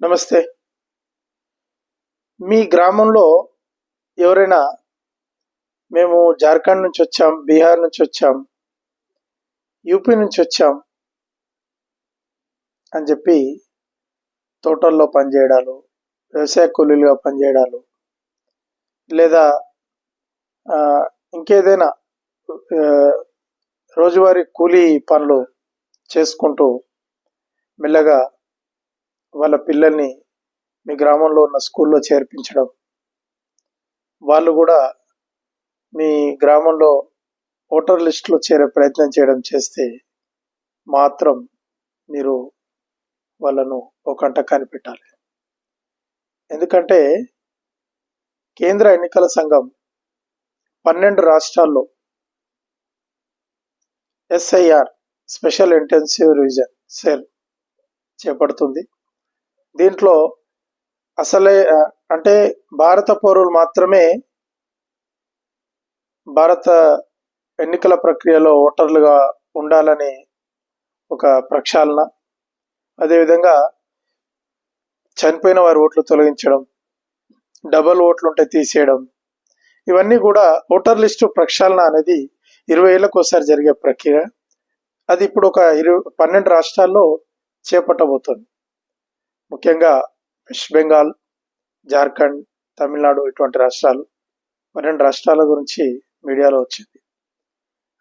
నమస్తే. మీ గ్రామంలో ఎవరైనా మేము జార్ఖండ్ నుంచి వచ్చాం బీహార్ నుంచి వచ్చాం యూపీ నుంచి వచ్చాం అని చెప్పి తోటల్లో పనిచేయడాలు వ్యవసాయ కూలీలుగా పనిచేయడాలు లేదా ఇంకేదైనా రోజువారీ కూలీ పనులు చేసుకుంటూ మెల్లగా వాళ్ళ పిల్లల్ని మీ గ్రామంలో ఉన్న స్కూల్లో చేర్పించడం. వాళ్ళు కూడా మీ గ్రామంలో ఓటర్ లిస్టులో చేరే ప్రయత్నం చేయడం చేస్తే మాత్రం మీరు వాళ్ళను ఒక కంట కనిపెట్టాలి ఎందుకంటే కేంద్ర ఎన్నికల సంఘం పన్నెండు రాష్ట్రాల్లో SIR special intensive revision cell చేపడుతుంది. దీంట్లో అసలే అంటే భారత పౌరులు మాత్రమే భారత ఎన్నికల ప్రక్రియలో ఓటర్లుగా ఉండాలని ఒక ప్రక్షాళన. అదేవిధంగా చనిపోయిన వారి ఓట్లు తొలగించడం డబల్ ఓట్లు ఉంటే తీసేయడం ఇవన్నీ కూడా ఓటర్ లిస్టు ప్రక్షాళన అనేది ఇరవై ఏళ్ళకు ఒకసారి జరిగే ప్రక్రియ. అది ఇప్పుడు ఒక ఇరవై పన్నెండు రాష్ట్రాల్లో చేపట్టబోతోంది. ముఖ్యంగా వెస్ట్ బెంగాల్ జార్ఖండ్ తమిళనాడు ఇటువంటి రాష్ట్రాలు పన్నెండు రాష్ట్రాల గురించి మీడియాలో వచ్చింది.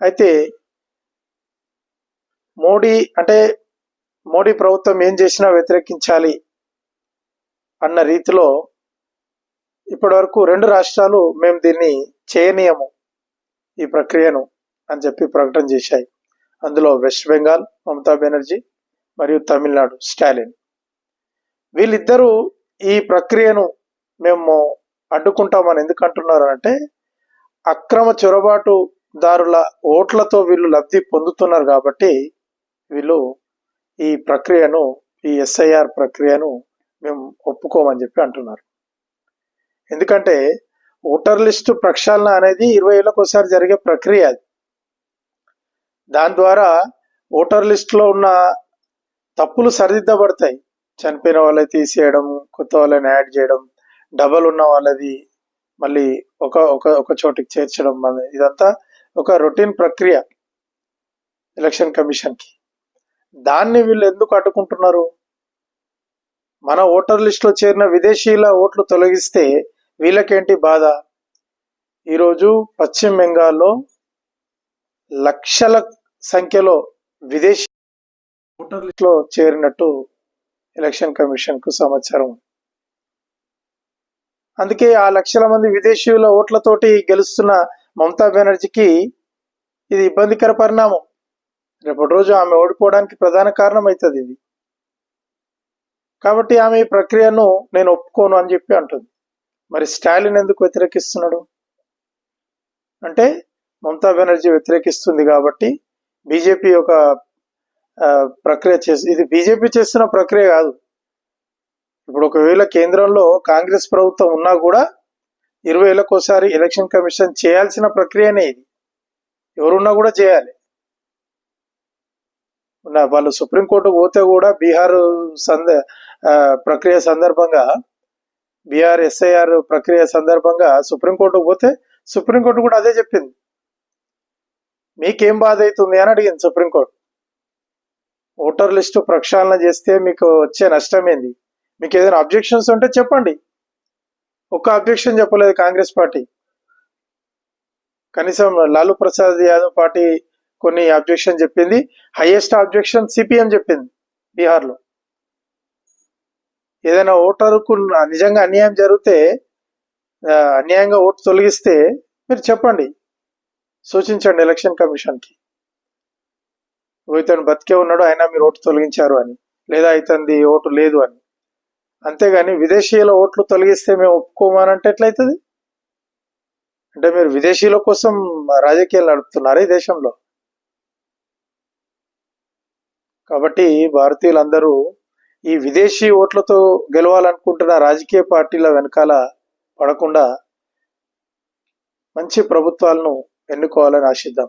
అయితే మోడీ అంటే మోడీ ప్రభుత్వం ఏం చేసినా వ్యతిరేకించాలి అన్న రీతిలో ఇప్పటివరకు రెండు రాష్ట్రాలు మేము దీన్ని చేయనీయము ఈ ప్రక్రియను అని చెప్పి ప్రకటన చేశాయి. అందులో వెస్ట్ బెంగాల్ మమతా బెనర్జీ మరియు తమిళనాడు స్టాలిన్. వీళ్ళిద్దరూ ఈ ప్రక్రియను మేము అడ్డుకుంటామని ఎందుకు అంటున్నారు అంటే అక్రమ చొరబాటుదారుల ఓట్లతో వీళ్ళు లబ్ధి పొందుతున్నారు కాబట్టి వీళ్ళు ఈ ప్రక్రియను ఈ ఎస్ఐఆర్ ప్రక్రియను మేము ఒప్పుకోమని చెప్పి అంటున్నారు. ఎందుకంటే ఓటర్ లిస్టు ప్రక్షాళన అనేది ఇరవై ఏళ్ళకు ఒకసారి జరిగే ప్రక్రియ అది. దాని ద్వారా ఓటర్ లిస్టులో ఉన్న తప్పులు సరిదిద్దబడతాయి. చనిపోయిన వాళ్ళని తీసేయడం కొత్త వాళ్ళని యాడ్ చేయడం డబల్ ఉన్న వాళ్ళది మళ్ళీ ఒక ఒక ఒక చోటికి చేర్చడం ఇదంతా ఒక రొటీన్ ప్రక్రియ ఎలక్షన్ కమిషన్కి. దాన్ని వీళ్ళు ఎందుకు అడ్డుకుంటున్నారు? మన ఓటర్ లిస్టులో చేరిన విదేశీయుల ఓట్లు తొలగిస్తే వీళ్ళకేంటి బాధ? ఈరోజు పశ్చిమ బెంగాల్లో లక్షల సంఖ్యలో విదేశీ ఓటర్ లిస్టులో చేరినట్టు ఎలక్షన్ కమిషన్కు సమాచారం అందుకే ఆ లక్షల మంది విదేశీయుల ఓట్లతోటి గెలుస్తున్న మమతా బెనర్జీకి ఇది ఇబ్బందికర పరిణామం. రేపటి రోజు ఆమె ఓడిపోవడానికి ప్రధాన కారణం అవుతుంది ఇది. కాబట్టి ఆమె ఈ ప్రక్రియను నేను ఒప్పుకోను అని చెప్పి అంటుంది. మరి స్టాలిన్ ఎందుకు వ్యతిరేకిస్తున్నాడు? అంటే మమతా బెనర్జీ వ్యతిరేకిస్తుంది కాబట్టి బీజేపీ ఒక ప్రక్రియ చేసి ఇది బీజేపీ చేస్తున్న ప్రక్రియ కాదు. ఇప్పుడు ఒకవేళ కేంద్రంలో కాంగ్రెస్ ప్రభుత్వం ఉన్నా కూడా ఇరవై ఏళ్ళకోసారి ఎలక్షన్ కమిషన్ చేయాల్సిన ప్రక్రియనే ఇది. ఎవరున్నా కూడా చేయాలి. ఉన్న వాళ్ళు సుప్రీంకోర్టుకు పోతే కూడా బీహార్ సంద ప్రక్రియ సందర్భంగా బీఆర్ ఎస్ఐఆర్ ప్రక్రియ సందర్భంగా సుప్రీంకోర్టుకు పోతే సుప్రీంకోర్టు కూడా అదే చెప్పింది. మీకేం బాధ అవుతుంది అని అడిగింది సుప్రీంకోర్టు. ఓటర్ లిస్టు ప్రక్షాళన చేస్తే మీకు వచ్చే నష్టం ఏంది మీకు ఏదైనా అబ్జెక్షన్స్ ఉంటే చెప్పండి. ఒక్క అబ్జెక్షన్ చెప్పలేదు కాంగ్రెస్ పార్టీ. కనీసం లాలూ ప్రసాద్ యాదవ్ పార్టీ కొన్ని అబ్జెక్షన్ చెప్పింది. హైయెస్ట్ అబ్జెక్షన్ సిపిఎం చెప్పింది బీహార్లో. ఏదైనా ఓటరుకు నిజంగా అన్యాయం జరిగితే అన్యాయంగా ఓటు తొలగిస్తే మీరు చెప్పండి. సూచించండి ఎలక్షన్ కమిషన్కి. ఇతను బతికే ఉన్నాడు అయినా మీరు ఓటు తొలగించారు అని. లేదా ఇతనిది ఓటు లేదు అని. అంతేగాని విదేశీయుల ఓట్లు తొలగిస్తే మేము ఒప్పుకోమానంటే ఎట్లయితుంది? అంటే మీరు విదేశీయుల కోసం రాజకీయాలు నడుపుతున్నారు ఈ దేశంలో? కాబట్టి భారతీయులందరూ ఈ విదేశీ ఓట్లతో గెలవాలనుకుంటున్న రాజకీయ పార్టీల వెనకాల పడకుండా మంచి ప్రభుత్వాలను ఎన్నుకోవాలని ఆశిద్దాం.